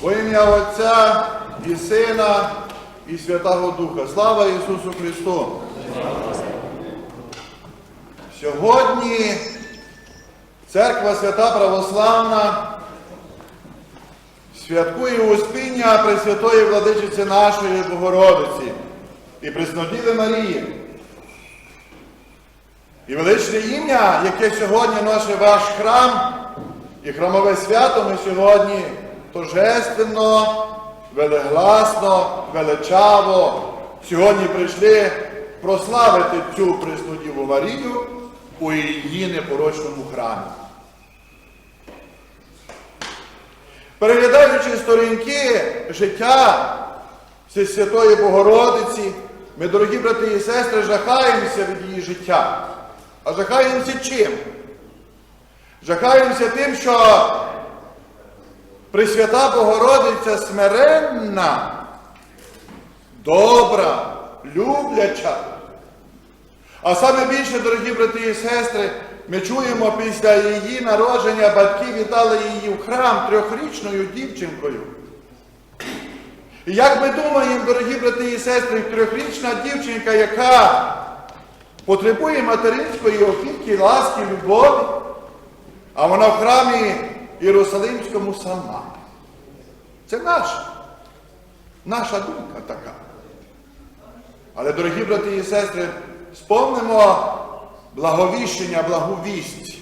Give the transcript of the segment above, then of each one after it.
Во ім'я Отця і Сина і Святого Духа. Слава Ісусу Христу! Сьогодні Церква Свята Православна святкує Успіння Пресвятої Владичиці нашої Богородиці і Преснодіви Марії. І величне ім'я, яке сьогодні носить ваш храм, і храмове свято ми сьогодні торжественно, велегласно, величаво сьогодні прийшли прославити цю Преснодіву Марію у її непорочному храмі. Переглядаючи сторінки життя Святої Богородиці, ми, дорогі брати і сестри, жахаємося від її життя. А жахаємося чим? Жахаємося тим, що Пресвята Богородиця смиренна, добра, любляча. А саме більше, дорогі брати і сестри, ми чуємо після її народження, батьки віддали її в храм трьохрічною дівчинкою. І як ми думаємо, дорогі брати і сестри, трьохрічна дівчинка, яка потребує материнської опіки, ласки, любові, а вона в храмі Єрусалимському сама. Це наша, наша думка така. Але, дорогі брати і сестри, спомнимо благовіщення, благовість.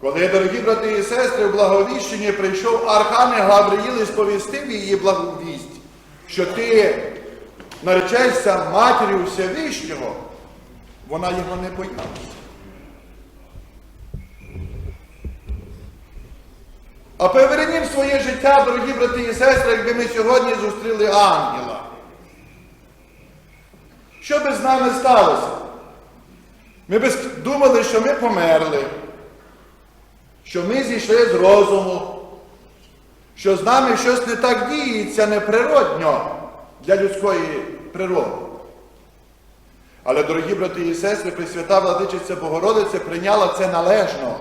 Коли, дорогі брати і сестри, в благовіщенні прийшов Архангел Гавриїл і сповістив її благовість, що ти наречешся матір'ю Всевишнього, вона його не боялася. А повернім своє життя, дорогі брати і сестри, якби ми сьогодні зустріли ангела. Що би з нами сталося? Ми б думали, що ми померли, що ми зійшли з розуму, що з нами щось не так діється неприродньо для людської природи. Але, дорогі брати і сестри, Пресвята Владичиця Богородиця прийняла це належно,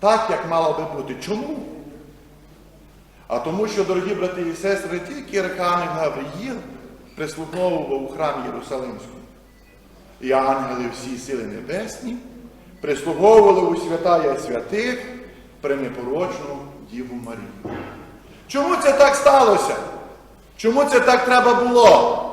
так, як мало би бути. Чому? А тому, що, дорогі брати і сестри, тільки Архангел Гавриїл прислуговував у храмі Єрусалимському. І ангели всі сили небесні прислуговували у святая святих при непорочну Діву Марію. Чому це так сталося? Чому це так треба було?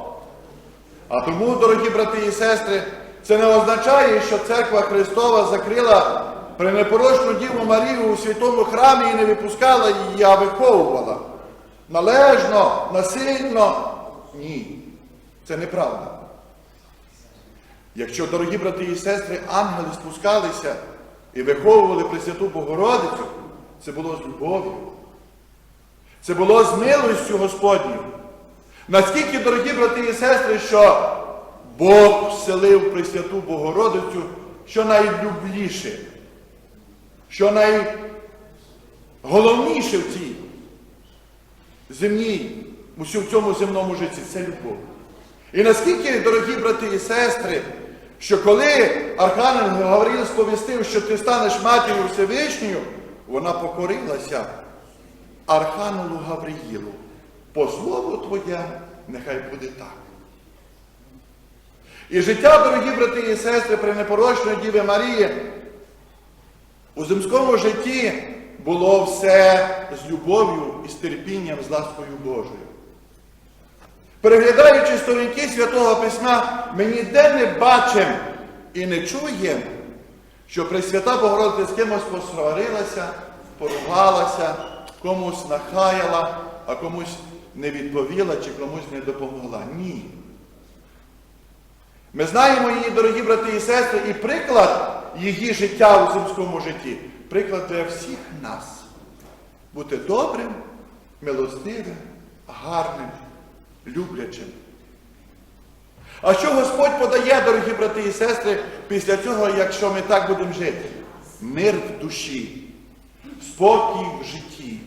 А тому, дорогі брати і сестри, це не означає, що церква Христова закрила пренепорочну Діву Марію у святому храмі і не випускала її, а виховувала. Належно, насильно. Ні. Це неправда. Якщо, дорогі брати і сестри, ангели спускалися і виховували Пресвяту Богородицю, це було з любов'ю. Це було з милостю Господню. Наскільки, дорогі брати і сестри, що Бог вселив Пресвяту Богородицю, що найлюбліше, що найголовніше в цій земній, у цьому земному житті це любов. І наскільки, дорогі брати і сестри, що коли Архангел Гавриїл сповістив, що ти станеш матір'ю Всевишньою, вона покорилася Архангелу Гавриїлу. По слову Твоє, нехай буде так. І життя, дорогі брати і сестри, при непорочної Діви Марії, у земському житті було все з любов'ю і з терпінням, з ласкою Божою. Переглядаючи сторінки Святого Письма, ми ніде не бачимо і не чуємо, що Пресвята Богородиця з кимось посварилася, поругалася, комусь нахаяла, а комусь не відповіла чи комусь не допомогла. Ні. Ми знаємо її, дорогі брати і сестри, і приклад її життя у земському житті. Приклад для всіх нас. Бути добрим, милостивим, гарним, люблячим. А що Господь подає, дорогі брати і сестри, після цього, якщо ми так будемо жити? Мир в душі, спокій в житті,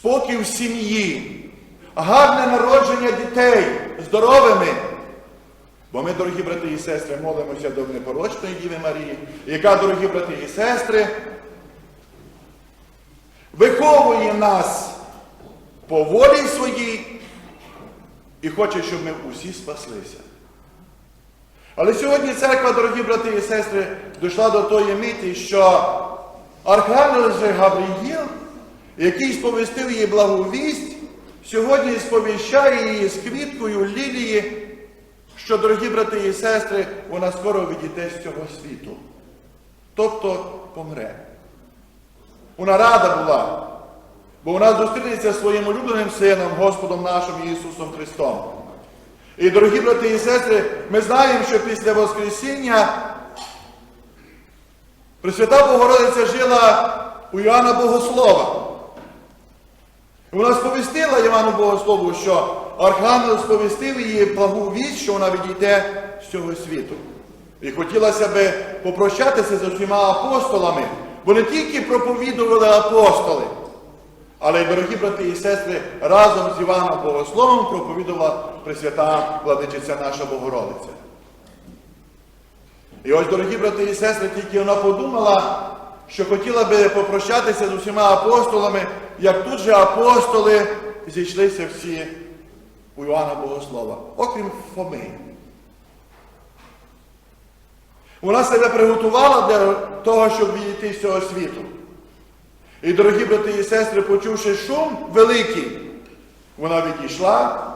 спокій в сім'ї, гарне народження дітей здоровими, Бо ми, дорогі брати і сестри, молимося до непорочної Діви Марії, яка, дорогі брати і сестри, виховує нас по волі своїй і хоче, щоб ми усі спаслися. Але сьогодні церква, дорогі брати і сестри, дійшла до тої миті, що Архангел же Гавриїл, який сповістив її благовість, сьогодні сповіщає її з квіткою лілії, що, дорогі брати і сестри, вона скоро відійде з цього світу. Тобто помре. Вона рада була, бо вона зустрінеться зі своїм улюбленим сином, Господом нашим Ісусом Христом. І, дорогі брати і сестри, ми знаємо, що після Воскресіння Пресвята Богородиця жила у Іоанна Богослова. Вона сповістила Івану Богослову, що Архангел сповістив її благу вість, що вона відійде з цього світу. І хотілося би попрощатися з усіма апостолами, бо не тільки проповідували апостоли, але й, дорогі брати і сестри, разом з Іваном Богословом проповідувала Пресвята Владичиця наша Богородиця. І ось, дорогі брати і сестри, тільки вона подумала, що хотіла би попрощатися з усіма апостолами, як тут же апостоли зійшлися всі у Іоанна Богослова, окрім Фоми. Вона себе приготувала для того, щоб відійти з цього світу. І, дорогі брати і сестри, почувши шум великий, вона відійшла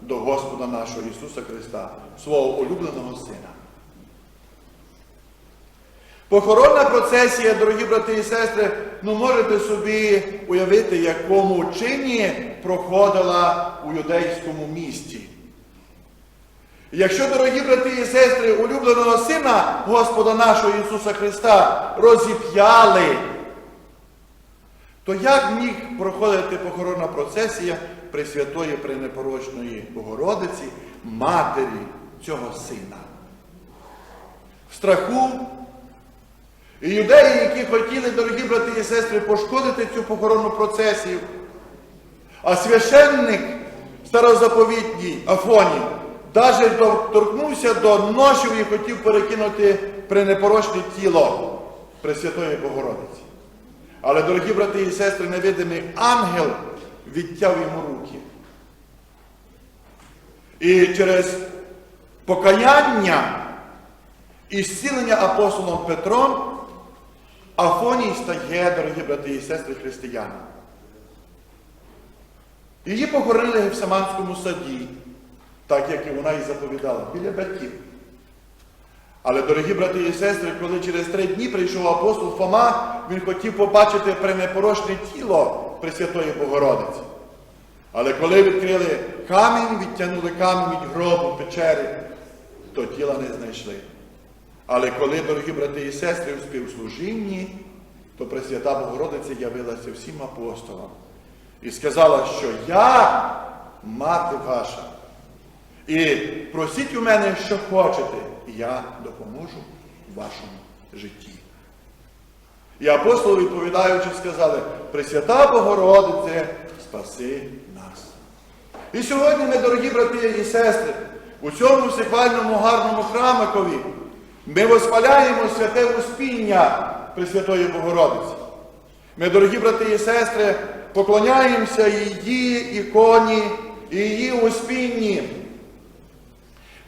до Господа нашого Ісуса Христа, свого улюбленого Сина. Похоронна процесія, дорогі брати і сестри, ну можете собі уявити, якому чині проходила у юдейському місті. Якщо, дорогі брати і сестри, улюбленого Сина Господа нашого Ісуса Христа розіп'яли, то як міг проходити похоронна процесія Пресвятої Пренепорочної Богородиці, матері цього сина? В страху і юдеї, які хотіли, дорогі брати і сестри, пошкодити цю похоронну процесію. А священник старозаповітній Афоній навіть торкнувся до ношів і хотів перекинути пренепорочне тіло Пресвятої Богородиці. Але, дорогі брати і сестри, невидимий ангел відтяв йому руки. І через покаяння і зцілення апостолом Петром Афоній стає, дорогі брати і сестри християни. Її похоронили в Саманському саді, так як і вона і заповідала, біля батьків. Але, дорогі брати і сестри, коли через три дні прийшов апостол Фома, він хотів побачити пренепорочне тіло Пресвятої Богородиці. Але коли відкрили камінь, відтягнули камінь від гробу печери, то тіла не знайшли. Але коли, дорогі брати і сестри, у співслужінні, то Пресвята Богородиця явилася всім апостолам і сказала, що я мати ваша. І просіть у мене, що хочете, і я допоможу в вашому житті. І апостоли, відповідаючи, сказали, Пресвята Богородице, спаси нас. І сьогодні, ми, дорогі брати і сестри, у цьому всехвальному гарному храмикові ми воспаляємо святе успіння Пресвятої Богородиці. Ми, дорогі брати і сестри, поклоняємося її іконі її успінні.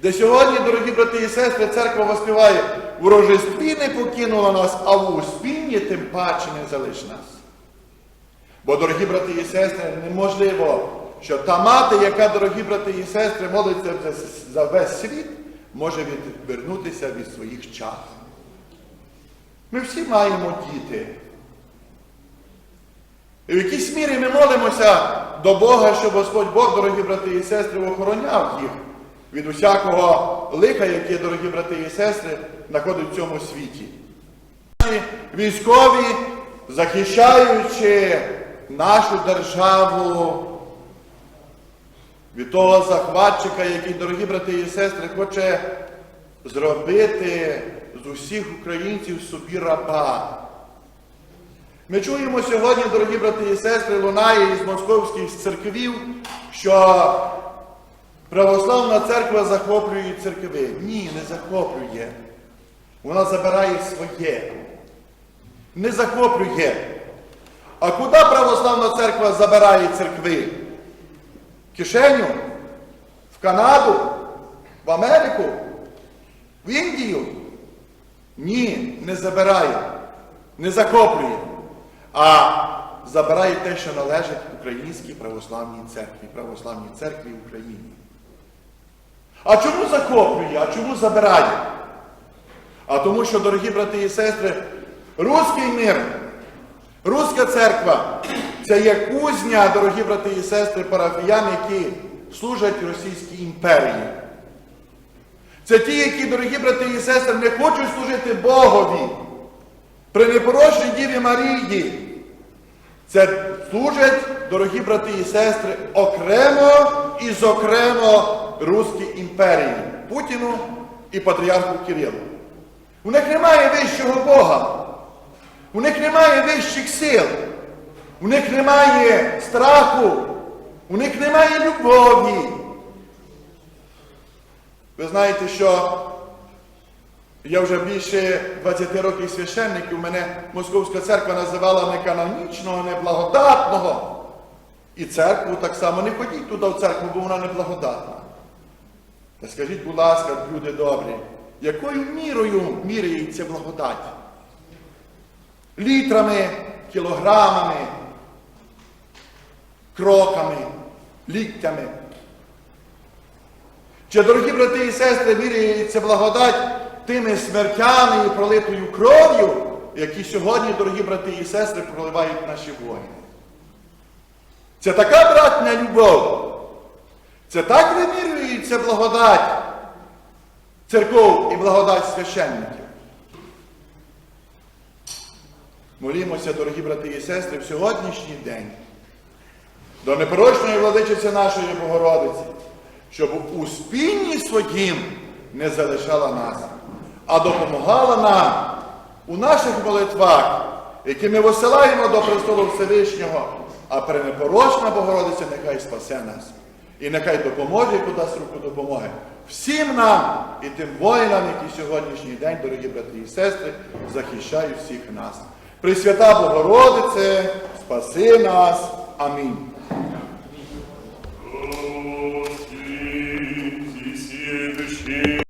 Де сьогодні, дорогі брати і сестри, церква воспіває, в рожестві не покинула нас, а в успінні тим паче не залиш нас. Бо, дорогі брати і сестри, неможливо, що та мати, яка, дорогі брати і сестри, молиться за весь світ, може відвернутися від своїх чад. Ми всі маємо діти. І в якійсь мірі ми молимося до Бога, щоб Господь Бог, дорогі брати і сестри, охороняв їх від усякого лиха, яке, дорогі брати і сестри, знаходить в цьому світі. Військові, захищаючи нашу державу від того захватчика, який, дорогі брати і сестри, хоче зробити з усіх українців собі раба. Ми чуємо сьогодні, дорогі брати і сестри, лунає із московських церквів, що православна церква захоплює церкви. Ні, не захоплює. Вона забирає своє. Не захоплює. А куди православна церква забирає церкви? Кишеню? В Канаду? В Америку? В Індію? Ні, не забирає, не захоплює, а забирає те, що належить Українській православній церкві, православній церкві в Україні. А чому захоплює? А чому забирає? А тому, що, дорогі брати і сестри, руський мир, руська церква це є кузня, дорогі брати і сестри, парафіян, які служать Російській імперії. Це ті, які, дорогі брати і сестри, не хочуть служити Богові при непорочній Діві Марії. Це служать, дорогі брати і сестри, окремо і зокремо Руській імперії, Путіну і патріарху Кирилу. У них немає вищого Бога. У них немає вищих сил. У них немає страху. У них немає любові. Ви знаєте, що я вже більше 20 років священників, мене Московська церква називала не канонічного, не благодатного. І церкву так само не ходіть туди в церкву, бо вона не благодатна. Та скажіть, будь ласка, люди добрі, якою мірою міряється благодать? Літрами, кілограмами, кроками, ліктями. Чи, дорогі брати і сестри, міряється благодать тими смертями і пролитою кров'ю, які сьогодні, дорогі брати і сестри, проливають наші воїни? Це така братня любов. Це так вимірюється благодать церков і благодать священників. Молімося, дорогі брати і сестри, в сьогоднішній день до непорочної владичиці нашої Богородиці, щоб у спінні своїм не залишала нас, а допомагала нам у наших молитвах, які ми висилаємо до престолу Всевишнього, а пренепорочна Богородиця нехай спасе нас. І нехай допоможе, і подасть руку допомоги всім нам і тим воїнам, які сьогоднішній день, дорогі брати і сестри, захищають всіх нас. Пресвята Богородице, спаси нас. Амінь.